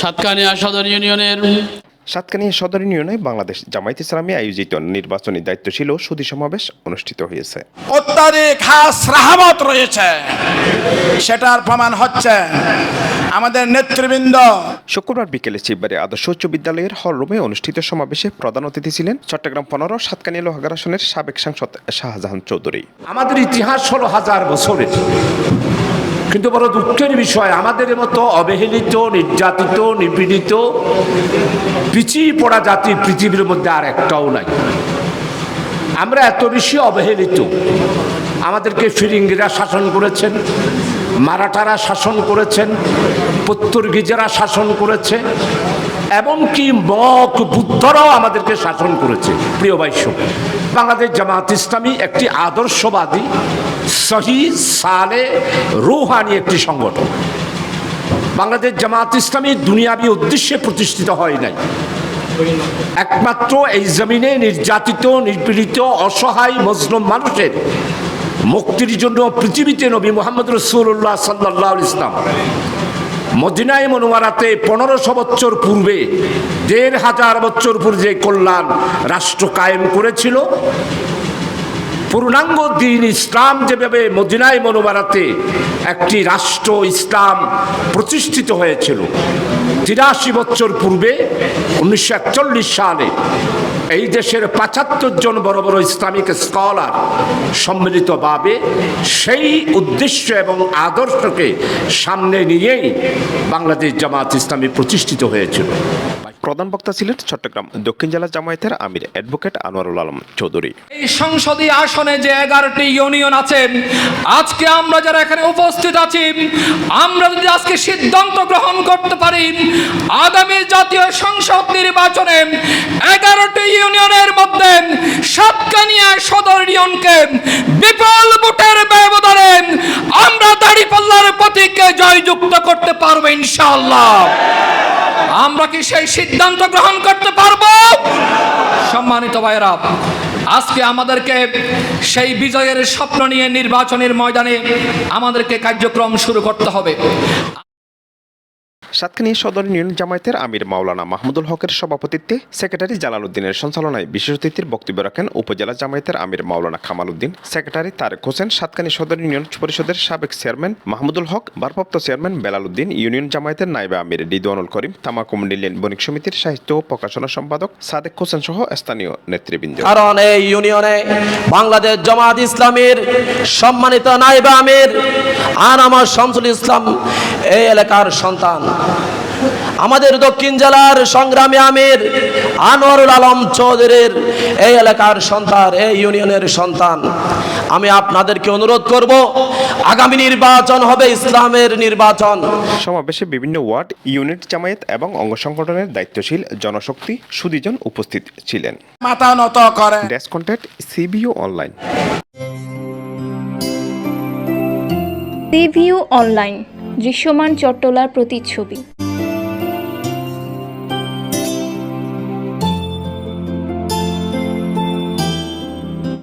সাতকানিয়া সদর ইউনিয়নের সাতকানিয়া সদর ইউনিয়নে বাংলাদেশ জামায়াত ইসলামী আয়োজিত নির্বাচনী দায়িত্বশীল সুদী সমাবেশ অনুষ্ঠিত হয়েছে। অত্যাধিক হাস রাহামত রয়েছে। সেটার প্রমাণ হচ্ছে আমাদের নেতৃবৃন্দ। শুক্রবার বিকেলে চিববাড়ি আদর্শ উচ্চ বিদ্যালয়ের হল রুমে অনুষ্ঠিত সমাবেশে প্রধান অতিথি ছিলেন চট্টগ্রাম পনেরো সাতকানিয়া লোহাগার আসনের সাবেক সাংসদ শাহজাহান চৌধুরী। আমাদের ইতিহাস ষোলো হাজার বছরের। কিন্তু বড় দুঃখের বিষয়, আমাদের মতো অবহেলিত, নির্যাতিত, নিপীড়িত, পিছিয়ে পড়া জাতি পৃথিবীর মধ্যে আর একটাও নাই। আমরা এত বেশি অবহেলিত। আমাদেরকে ফিরিঙ্গিরা শাসন করেছেন, মারাঠারা শাসন করেছেন পর্তুগিজেরা শাসন করেছে, এমনকি মক বুদ্ধরাও আমাদেরকে শাসন করেছে। প্রিয় বাইশ্য বাংলাদেশ জামাত ইসলামী একটি আদর্শবাদী, সহি, সালে, রুহানি একটি সংগঠন। বাংলাদেশ জামাত ইসলামী দুনিয়াবী উদ্দেশ্যে প্রতিষ্ঠিত হয় নাই। একমাত্র এই জমিনে নির্যাতিত, নিপীড়িত, অসহায়, মজলুম মানুষের মুক্তির জন্য পৃথিবীতে নবী মোহাম্মদ রসুল্লাহ সাল্লাহ ইসলাম মদিনায় মনোয়ারাতে পনেরোশো বছর পূর্বে, দেড় হাজার বছর পূর্বে কল্যাণ রাষ্ট্র কায়েম করেছিল। পূর্ণাঙ্গ দিন ইসলাম যেভাবে মদিনায় মনোবারাতে একটি রাষ্ট্র ইসলাম প্রতিষ্ঠিত হয়েছিল। তিরাশি বছর পূর্বে উনিশশো একচল্লিশ সালে এই দেশের পঁচাত্তর জন বড় বড় ইসলামিক স্কলার সম্মিলিতভাবে সেই উদ্দেশ্য এবং আদর্শকে সামনে নিয়েই বাংলাদেশ জামাত ইসলামী প্রতিষ্ঠিত হয়েছিল। প্রধান বক্তা ছিলেন চট্টগ্রাম দক্ষিণ জেলা জামায়াতের আমির অ্যাডভোকেট আনোয়ারুল আলম চৌধুরী। এই সংসদীয় আসনে যে এগারোটি ইউনিয়ন আছে, আজকে আমরা যারা এখানে উপস্থিত আছি, আমরা যদি আজকে সিদ্ধান্ত গ্রহণ করতে পারি, আগামী জাতীয় সংসদ নির্বাচনে এগারোটি ইউনিয়নের মধ্যে সাতকানিয়া সদর ইউনিয়নকে বিপুল ভোটের ব্যবধানে আমরা দাড়িপাল্লার প্রতীককে জয়যুক্ত করতে পারব ইনশাআল্লাহ। আমরা কি সেই সিদ্ধান্ত গ্রহণ করতে পারব? সম্মানিত ভাইরা আজকে আমাদেরকে সেই বিজয়ের স্বপ্ন নিয়ে নির্বাচনের ময়দানে আমাদেরকে কার্যক্রম শুরু করতে হবে। সাতকানিয়া সদর ইউনিয়ন জামায়াতের আমির মাওলানা মাহমুদুল হকের সভাপতিত্বে সেক্রেটারি জালালউদ্দিনের সঞ্চালনায় বিশেষ অতিথির বক্তব্য রাখেন উপজেলা জামায়াতের আমির মাওলানা কামাল উদ্দিন সেক্রেটারি তারেক হোসেন সাতকানি সদর ইউনিয়ন পরিষদের সাবেক চেয়ারম্যান মাহমুদুল হক, ভারপ্রাপ্ত চেয়ারম্যান বেলাল উদ্দিন ইউনিয়ন জামায়াতের নাইবে আমির রিদওয়ানুল করিম, তামাকুম নীলেন বণিক সমিতির সাহিত্য ও প্রকাশনা সম্পাদক সাদেক হোসেন সহ স্থানীয় নেতৃবৃন্দ। কারণ এই ইউনিয়নে বাংলাদেশ জামাত ইসলামের সম্মানিত নাইবা আমির আনামা শামসুল ইসলাম এই এলাকার সন্তান। আমাদের দক্ষিণ জেলার সংগ্রামী আমির আনোয়ারুল আলম চৌধুরীর এই এলাকার সন্তান এই ইউনিয়নের সন্তান। আমি আপনাদেরকে অনুরোধ করব আগামী নির্বাচন হবে ইসলামের নির্বাচন। সমাবেশে বিভিন্ন ওয়ার্ড ইউনিট জামায়াত এবং অঙ্গ সংগঠনের দায়িত্বশীল জনশক্তি সুদীজন উপস্থিত ছিলেন। মাথা নত করে desk contact CBO online. Review online. দৃশ্যমান চট্টলার প্রতিচ্ছবি।